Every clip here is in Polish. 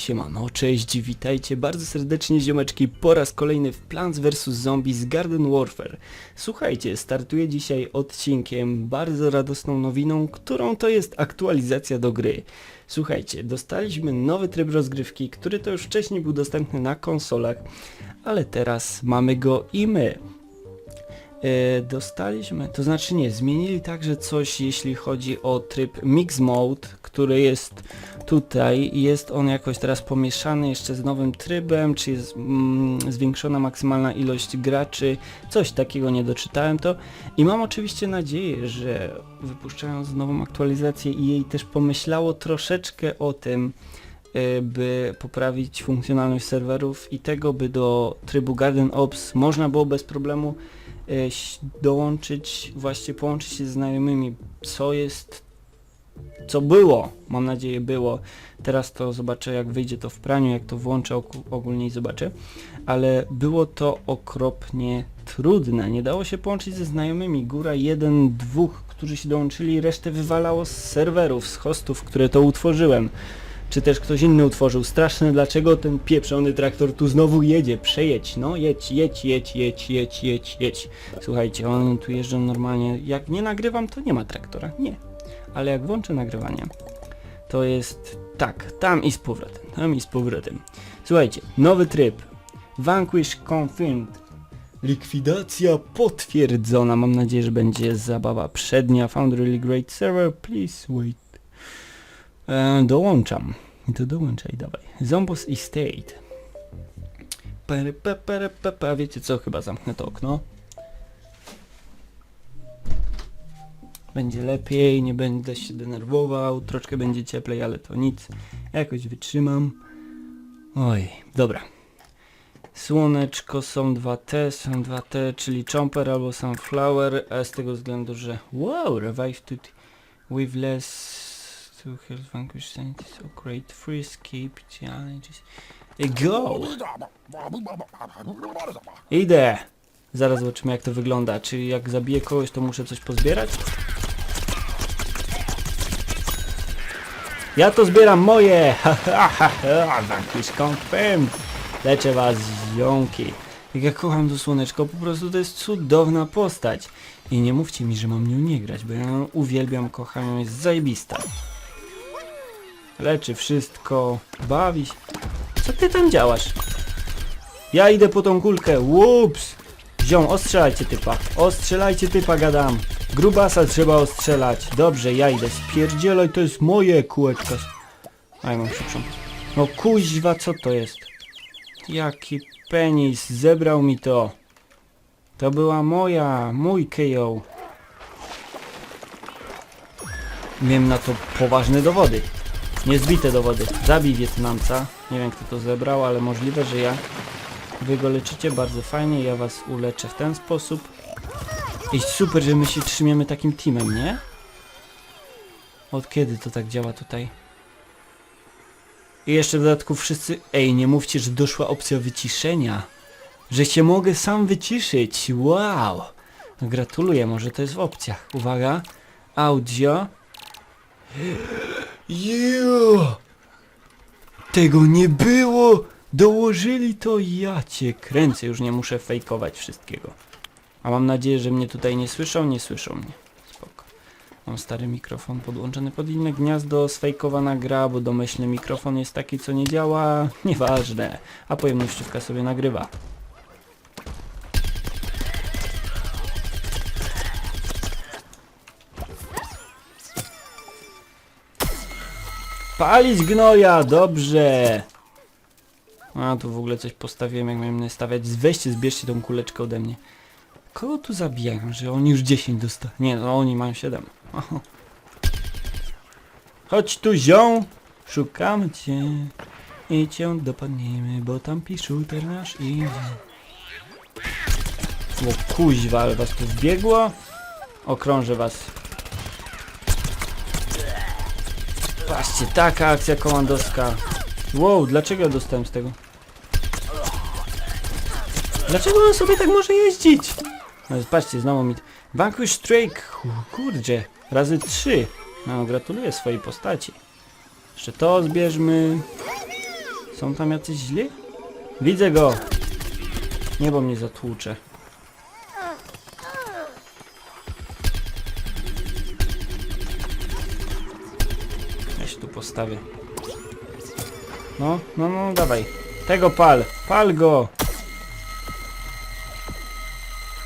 Siemano, cześć, witajcie bardzo serdecznie ziomeczki po raz kolejny w Plants vs Zombies Garden Warfare. Słuchajcie, startuję dzisiaj odcinkiem bardzo radosną nowiną, którą to jest aktualizacja do gry. Słuchajcie, dostaliśmy nowy tryb rozgrywki, który to już wcześniej był dostępny na konsolach, ale teraz mamy go i my. E, dostaliśmy, to znaczy nie, zmienili także coś jeśli chodzi o tryb Mix Mode, który jest tutaj jest on jakoś teraz pomieszany jeszcze z nowym trybem, czy jest mm, zwiększona maksymalna ilość graczy, coś takiego nie doczytałem to. I mam oczywiście nadzieję, że wypuszczając nową aktualizację i jej też pomyślało troszeczkę o tym, e, by poprawić funkcjonalność serwerów i tego, by do trybu Garden Ops można było bez problemu e, dołączyć, właśnie połączyć się z znajomymi, co jest, co było, mam nadzieję było, teraz to zobaczę jak wyjdzie to w praniu, jak to włączę ogólnie i zobaczę, ale było to okropnie trudne, nie dało się połączyć ze znajomymi, góra jeden, dwóch, którzy się dołączyli, resztę wywalało z serwerów, z hostów, które to utworzyłem czy też ktoś inny utworzył. Straszne, dlaczego ten pieprzony traktor tu znowu jedzie? Przejedź, no jedź, jedź, jedź, jedź, jedź, jedź, jedź. Słuchajcie, one tu jeżdżą normalnie. Jak nie nagrywam, to nie ma traktora. Nie. Ale jak włączę nagrywanie, to jest tak, tam i z powrotem, tam i z powrotem. Słuchajcie, nowy tryb. Vanquish Confirmed. Likwidacja potwierdzona. Mam nadzieję, że będzie zabawa przednia. Found really great server. Please wait. E, dołączam. I to dołączaj, dawaj. Zombos Estate. Pere, pe, pere, pe, pe. A wiecie co? Chyba zamknę to okno. Będzie lepiej, nie będę się denerwował, troszkę będzie cieplej, ale to nic. Jakoś wytrzymam. Oj, dobra. Słoneczko są 2T, są 2T, czyli Chomper albo Sunflower, a z tego względu, że wow, revive to with less to health vanquish sanity so great free escape challenges. Go! Idę! Zaraz zobaczymy jak to wygląda. Czy jak zabiję kogoś to muszę coś pozbierać? Ja to zbieram moje! Ha ha ha ha! Vanquish confirmed! Leczę was, ziomki. Jak ja kocham to słoneczko, po prostu to jest cudowna postać. I nie mówcie mi, że mam nią nie grać, bo ja ją uwielbiam, kocham ją, jest zajebista. Leczy wszystko, bawi się. Co ty tam działasz? Ja idę po tą kulkę, łups! Ziom, ostrzelajcie typa, ostrzelajcie typa, gadam. Grubasa trzeba ostrzelać. Dobrze, ja idę, spierdzielaj, to jest moje kółeczko. Aj, mam szybszą. No kuźwa, co to jest? Jaki penis, zebrał mi to. To była moja, mój KO. Miałem na to poważne dowody. Niezbite dowody. Zabij Wietnamca. Nie wiem kto to zebrał, ale możliwe, że ja. Wy go leczycie bardzo fajnie, ja was uleczę w ten sposób. I super, że my się trzymiemy takim teamem, nie? Od kiedy to tak działa tutaj? I jeszcze w dodatku wszyscy... Ej, nie mówcie, że doszła opcja wyciszenia. Że się mogę sam wyciszyć. Wow! No gratuluję, może to jest w opcjach. Uwaga. Audio. Jo! Tego nie było! Dołożyli to ja cię kręcę, już nie muszę fejkować wszystkiego. A mam nadzieję, że mnie tutaj nie słyszą, nie słyszą mnie. Spoko. Mam stary mikrofon podłączony pod inne gniazdo, sfejkowana gra, bo domyślny mikrofon jest taki, co nie działa. Nieważne. A pojemnościówka sobie nagrywa. Palić gnoja, dobrze. A tu w ogóle coś postawiłem, jak miałem stawiać. Weźcie, zbierzcie tą kuleczkę ode mnie. Kogo tu zabijają, że oni już 10 dostali? Nie, no oni mają 7. Oho. Chodź tu zią, szukamy cię i cię dopadniemy, bo tam piszuter nasz idzie. O kuźwa, ale was tu wbiegło. Okrążę was. Patrzcie, taka akcja komandowska. Wow, dlaczego ja dostałem z tego? Dlaczego on sobie tak może jeździć? No, patrzcie, znowu mi... Vanquish Drake, kurdzie, razy trzy. No, gratuluję swojej postaci. Jeszcze to zbierzmy. Są tam jacyś źli? Widzę go! Niebo mnie zatłucze. Ja się tu postawię. No, no, no, dawaj. Tego pal! Pal go!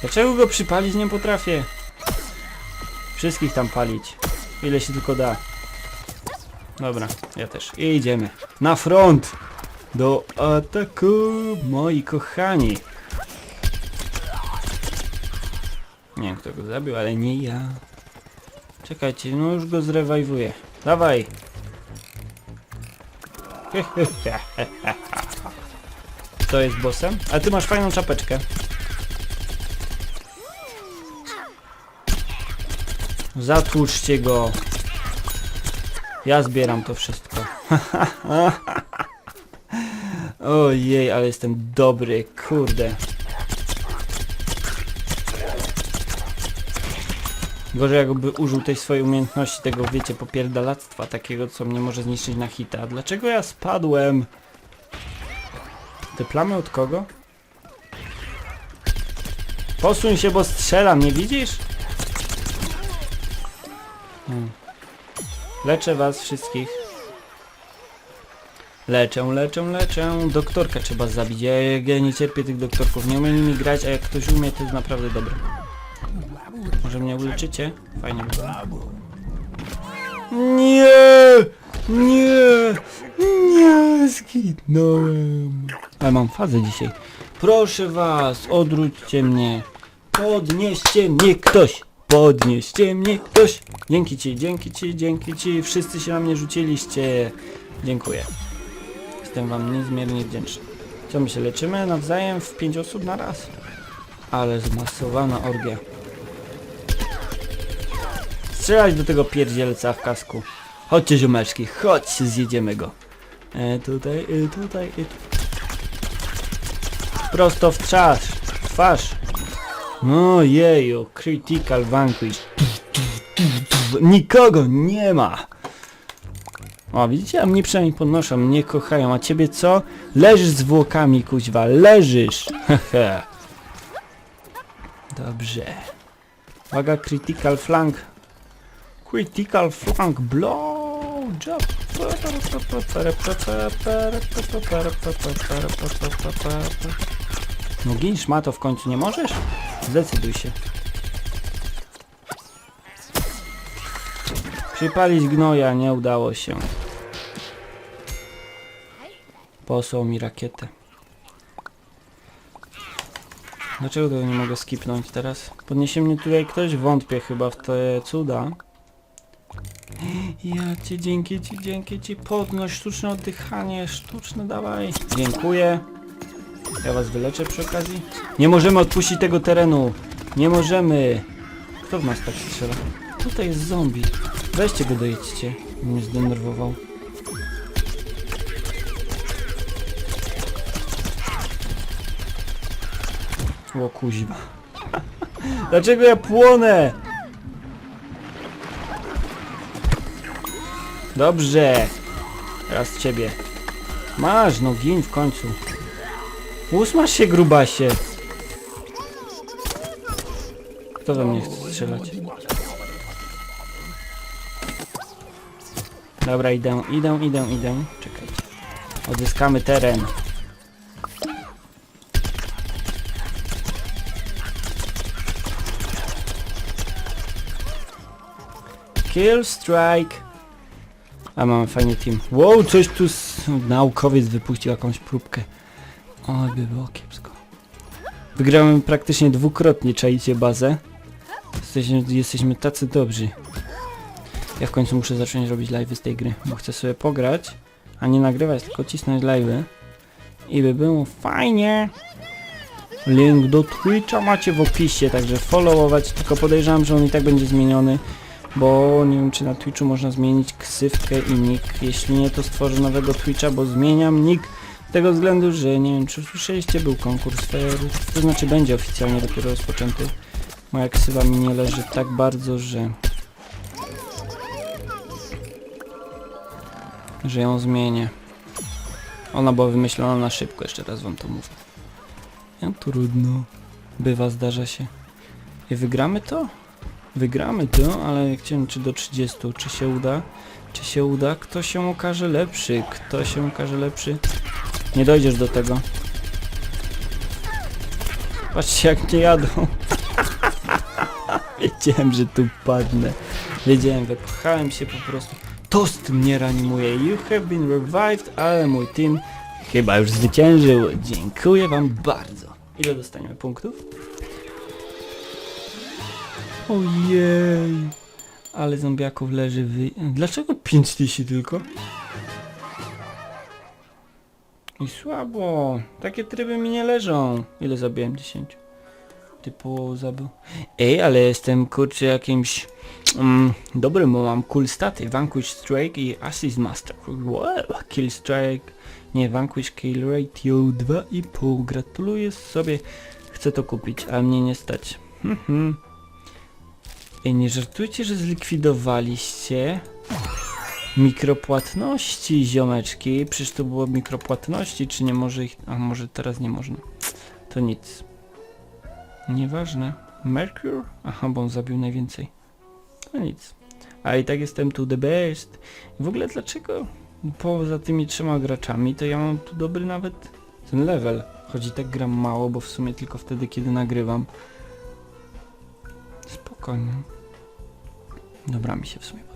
Dlaczego go przypalić nie potrafię? Wszystkich tam palić. Ile się tylko da. Dobra, ja też. I idziemy. Na front! Do ataku, moi kochani. Nie wiem kto go zabił, ale nie ja. Czekajcie, no już go zrewajwuję. Dawaj! Kto jest bossem? A ty masz fajną czapeczkę. Zatłuczcie go. Ja zbieram to wszystko. Ojej, ale jestem dobry, kurde. Gorzej jakby użył tej swojej umiejętności, tego wiecie, popierdalactwa, takiego co mnie może zniszczyć na hita. Dlaczego ja spadłem? Te plamy od kogo? Posuń się, bo strzelam, nie widzisz? Hmm. Leczę was wszystkich. Leczę, leczę, leczę. Doktorka trzeba zabić. Ja, ja nie cierpię tych doktorków. Nie umiem nimi grać, a jak ktoś umie, to jest naprawdę dobre. Może mnie uleczycie? Fajnie. Nie! Nie! Nie! Zginąłem. Ale mam fazę dzisiaj. Proszę was, odwróćcie mnie. Podnieście mnie ktoś. Podnieście mnie ktoś. Dzięki ci, dzięki ci, dzięki ci. Wszyscy się na mnie rzuciliście. Dziękuję. Jestem wam niezmiernie wdzięczny. Co my się leczymy nawzajem w pięć osób na raz? Ale zmasowana orgia. Strzelać do tego pierdzielca w kasku. Chodźcie ziomeczki, chodźcie, zjedziemy go. E, tutaj, e, tutaj, e, tu. Prosto w twarz, twarz. No jeju, critical vanquish. Nikogo nie ma. O, widzicie, a mnie przynajmniej podnoszą, mnie kochają, a ciebie co? Leżysz z włokami, kuźwa, leżysz. Dobrze. Uwaga, critical flank. Critical flank blow job. No gin szmato w końcu nie możesz? Zdecyduj się. Przypalić gnoja nie udało się. Posłał mi rakietę. Dlaczego tego nie mogę skipnąć teraz? Podniesie mnie tutaj ktoś? Wątpię chyba w te cuda. Ja cię dzięki ci, dzięki ci podnoś, sztuczne oddychanie, sztuczne dawaj. Dziękuję. Ja was wyleczę przy okazji. Nie możemy odpuścić tego terenu. Nie możemy. Kto w nas tak strzela? Tutaj jest zombie. Weźcie go dojedźcie. Mnie zdenerwował. O kuźwa. Dlaczego ja płonę? Dobrze. Teraz ciebie. Masz, no gin w końcu. Usmasz się, grubasie. Kto we mnie chce strzelać? Dobra, idę, idę, idę, idę. Czekajcie. Odzyskamy teren. Kill strike. A mamy fajny team. Wow, coś tu naukowiec wypuścił jakąś próbkę. Oj, by było kiepsko. Wygrałem praktycznie dwukrotnie, czajcie bazę. Jesteśmy, jesteśmy tacy dobrzy. Ja w końcu muszę zacząć robić live'y z tej gry, bo chcę sobie pograć, a nie nagrywać, tylko cisnąć live'y. I by było fajnie. Link do Twitcha macie w opisie, także followować, tylko podejrzewam, że on i tak będzie zmieniony, bo nie wiem czy na Twitchu można zmienić ksywkę i nick. Jeśli nie, to stworzę nowego Twitcha, bo zmieniam nick z tego względu, że nie wiem czy słyszeliście, był konkurs fairów, to znaczy będzie oficjalnie dopiero rozpoczęty. Moja ksywa mi nie leży tak bardzo, że... Że ją zmienię. Ona była wymyślona na szybko, jeszcze raz wam to mówię. Ja trudno. Bywa, zdarza się. I wygramy to? Wygramy to, ale chciałem czy do 30, czy się uda? Czy się uda? Kto się okaże lepszy? Kto się okaże lepszy? Nie dojdziesz do tego. Patrzcie jak nie jadą. Wiedziałem, że tu padnę. Wiedziałem, wypchałem się po prostu. Tost mnie reanimuje. You have been revived, ale mój team chyba już zwyciężył. Dziękuję wam bardzo. Ile dostaniemy punktów? Ojej. Ale zombiaków leży wy... Dlaczego 5000 tylko? I słabo. Takie tryby mi nie leżą. Ile zabiłem? 10. Typu zabił. Ej, ale jestem kurczę jakimś mm, dobrym, bo mam cool staty. Vanquish Strike i Assist Master. Wow, kill Strike. Nie, Vanquish Kill Ratio 2,5. Gratuluję sobie. Chcę to kupić, ale mnie nie stać. Mhm. Ej, nie żartujcie, że zlikwidowaliście mikropłatności, ziomeczki. Przecież to było mikropłatności, czy nie może ich... A może teraz nie można. To nic. Nieważne. Mercure? Aha, bo on zabił najwięcej. To nic. A i tak jestem tu the best. W ogóle dlaczego poza tymi trzema graczami to ja mam tu dobry nawet ten level. Choć i tak gram mało, bo w sumie tylko wtedy kiedy nagrywam. Spokojnie. Dobra, mi się w sumie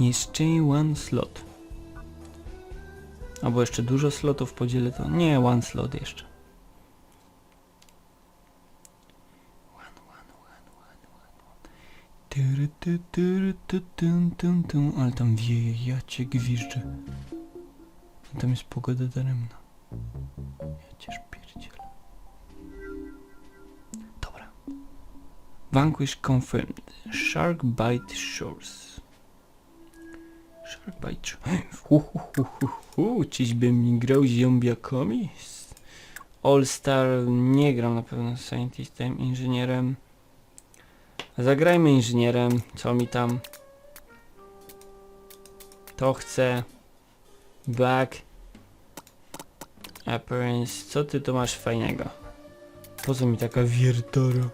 Jeszcze one slot. Albo jeszcze dużo slotów podzielę to. Nie, one slot jeszcze. Ale tam wieje, ja cię gwiżdżę. Tam jest pogoda daremna. Ja cię szpierdzielę. Dobra. Vanquish confirmed. Shark Bite Shores. Hu. Czyś bym mi grał z zombiakami? All Star nie gram na pewno z Scientistem, inżynierem. Zagrajmy inżynierem, co mi tam. To chcę. Back. Appearance. Co ty tu masz fajnego? Po co mi taka wiertara?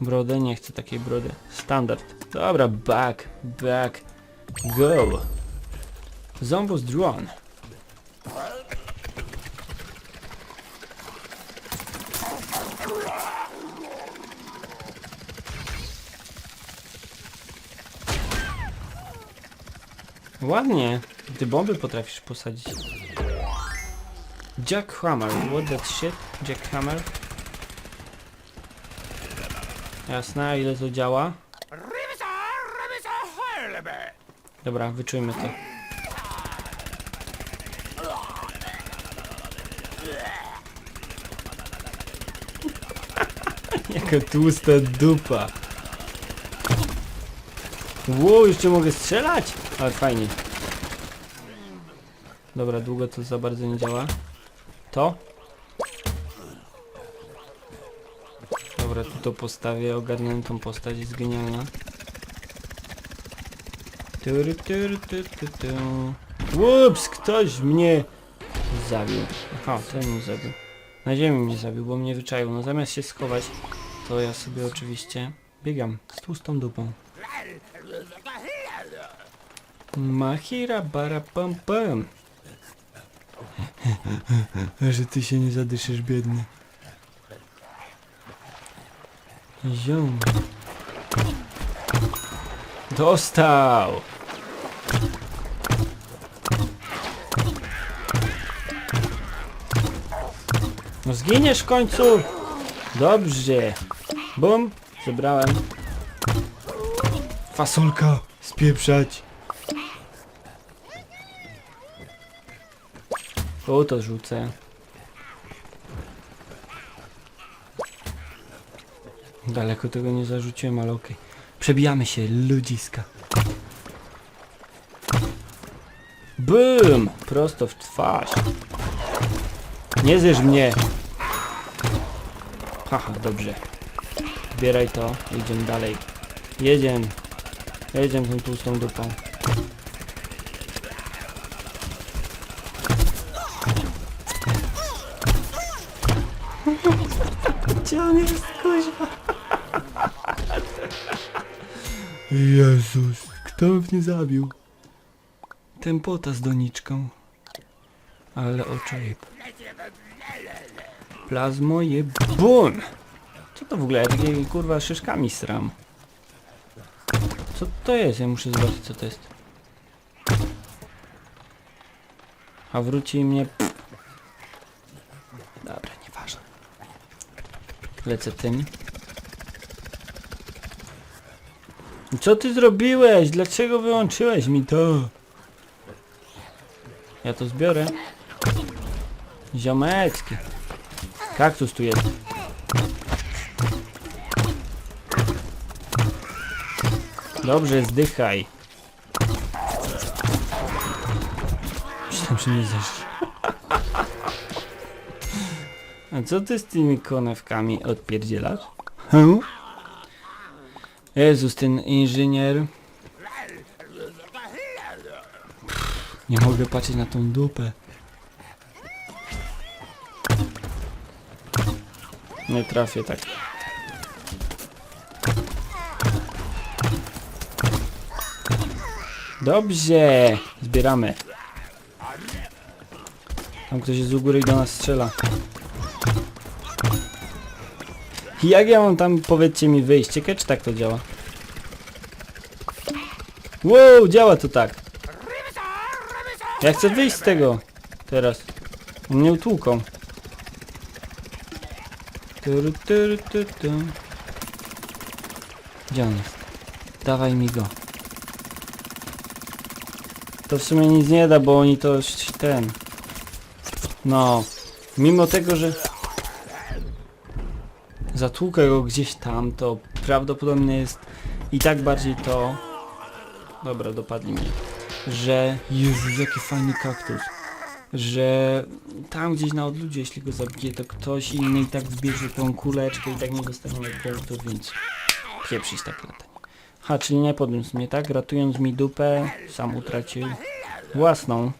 Brodę? Nie chcę takiej brody. Standard. Dobra, back, back, go. Zombos drone. Ładnie. Ty bomby potrafisz posadzić. Jackhammer. What that shit? Jackhammer. Jasne, ile to działa? Dobra, wyczujmy to. Jaka tłusta dupa. Wow, jeszcze mogę strzelać? Ale fajnie. Dobra, długo to za bardzo nie działa. To? Dobra, tu to postawię, ogarnę tą postać, jest genialna. Tyry, tyry, ty, ty, ty. Ups, ktoś mnie zabił. Aha, to mnie zabił. Na ziemi mnie zabił, bo mnie wyczaił. No zamiast się schować, to ja sobie oczywiście biegam z tłustą dupą. Mahira bara pam pam. Że ty się nie zadyszysz, biedny. Ziom. Dostał! No zginiesz w końcu! Dobrze. Bum, zebrałem. Fasolka, spieprzać. O, to rzucę. Daleko tego nie zarzuciłem, ale okej. Przebijamy się, ludziska. Bum! Prosto w twarz. Nie zjesz mnie. Haha, dobrze. Zbieraj to, idziemy dalej. Jedziemy. Jedziemy tą tłustą dupą. Gdzie on jest, kuźwa? Jezus, kto mnie zabił? Tempota z doniczką. Ale oczajeb. Plazmo je bum! Co to w ogóle? Ja takie kurwa szyszkami sram. Co to jest? Ja muszę zobaczyć co to jest. A wróci mnie... Dobra, nieważne. Lecę tym. Co ty zrobiłeś? Dlaczego wyłączyłeś mi to? Ja to zbiorę. Ziomeczki. Kaktus tu jest. Dobrze, zdychaj. Myślałem, że nie zeszli. A co ty z tymi konewkami odpierdzielasz? Hm? Jezus, ten inżynier. Pff, Nie mogę patrzeć na tą dupę. Nie trafię tak. Dobrze! Zbieramy. Tam ktoś z u góry i do nas strzela. Jak ja mam tam, powiedzcie mi, wyjść? Ciekawe, czy tak to działa? Wow, działa to tak. Ja chcę wyjść z tego. Teraz. Mnie utłuką. Turu, turu, tu, tu. Gdzie on jest? Dawaj mi go. To w sumie nic nie da, bo oni to ten. No. Mimo tego, że zatłukę go gdzieś tam, to prawdopodobnie jest i tak bardziej to... Dobra, dopadli mnie. Że... Jezu, jaki fajny kaktus. Że tam gdzieś na odludzie, jeśli go zabije, to ktoś inny i tak zbierze tą kuleczkę i tak nie dostaniemy punktów, więc pieprzyć tak latanie. Ha, czyli nie podniósł mnie, tak? Ratując mi dupę, sam utracił własną.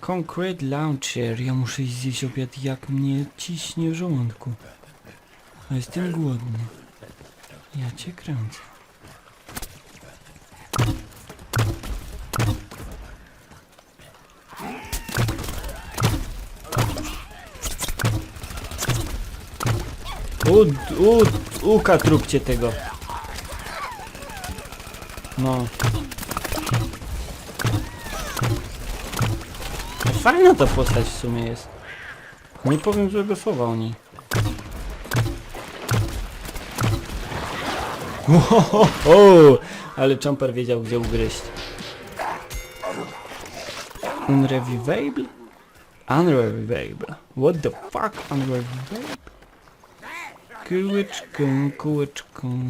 Concrete Launcher. Ja muszę iść zjeść obiad, jak mnie ciśnie w żołądku. A jestem głodny. Ja cię kręcę. U, u, ukatrupcie tego. No. Fajna ta postać w sumie jest. Nie powiem złego słowa o niej. Ohoho, ale Chomper wiedział gdzie ugryźć. Unrevivable? Unrevivable. What the fuck? Unrevivable? Kółeczką, kółeczką.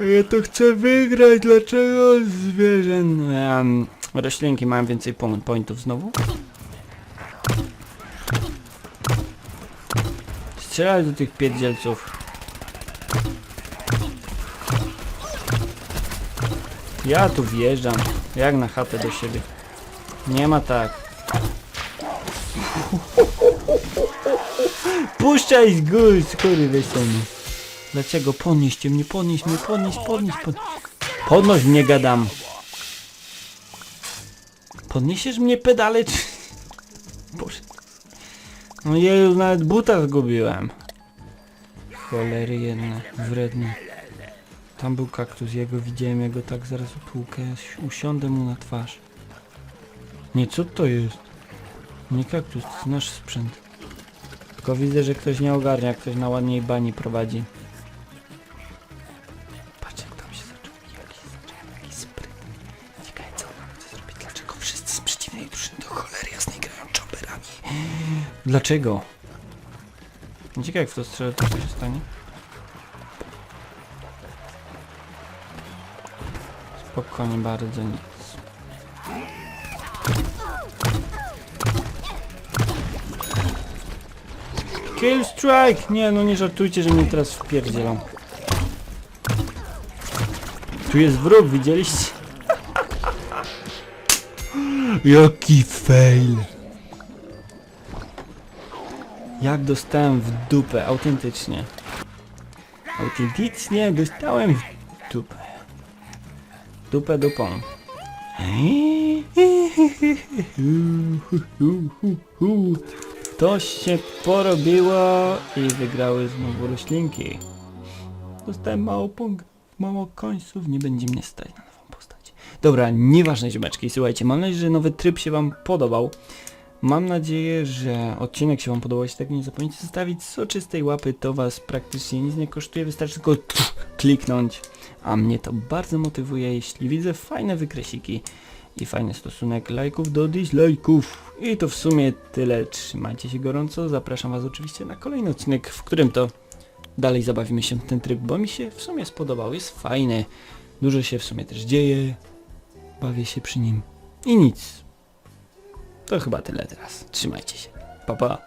Ja to chcę wygrać, dlaczego zwierzę? Um, roślinki mają więcej po- pointów znowu. Strzelaj do tych pierdzielców. Ja tu wjeżdżam, jak na chatę do siebie. Nie ma tak. Puszczaj z góry, skóry są. Dlaczego? Podnieście mnie, podnieś mnie, podnieś, podnieś, pod... Podnoś mnie, gadam. Podniesiesz mnie pedale, czy... Boże. No jeju, nawet buta zgubiłem. Cholery jedne, wredne. Tam był kaktus, ja go widziałem, ja go tak zaraz utłukę, ja usiądę mu na twarz. Nie, co to jest? Nie kaktus, to jest nasz sprzęt. Tylko widzę, że ktoś nie ogarnia, ktoś na ładniej bani prowadzi. Patrz jak tam się zaczął, jaki jaki spryt. Ciekawe co on chce zrobić, dlaczego wszyscy z przeciwnej drużyny do cholery jasnej grają chopperami. Dlaczego? Ciekawe jak w to strzelę, to się stanie. Spokojnie, bardzo nic. Kill strike! Nie, no nie żartujcie, że mnie teraz wpierdzielam. Tu jest wróg, widzieliście? Jaki fail! Jak dostałem w dupę, autentycznie. Autentycznie dostałem w dupę. Dupę dupą. Eee? To się porobiło i wygrały znowu roślinki. Dostałem mało punktów, mało końców, nie będzie mnie stać na nową postać. Dobra, nieważne ziomeczki, słuchajcie, mam nadzieję, że nowy tryb się wam podobał. Mam nadzieję, że odcinek się wam podobał, jeśli tak nie zapomnijcie zostawić soczystej łapy, to was praktycznie nic nie kosztuje, wystarczy tylko kliknąć, a mnie to bardzo motywuje, jeśli widzę fajne wykresiki i fajny stosunek lajków do dislajków. I to w sumie tyle, trzymajcie się gorąco, zapraszam was oczywiście na kolejny odcinek, w którym to dalej zabawimy się w ten tryb, bo mi się w sumie spodobał, jest fajny, dużo się w sumie też dzieje, bawię się przy nim i nic. To chyba tyle teraz. Trzymajcie się. Pa pa.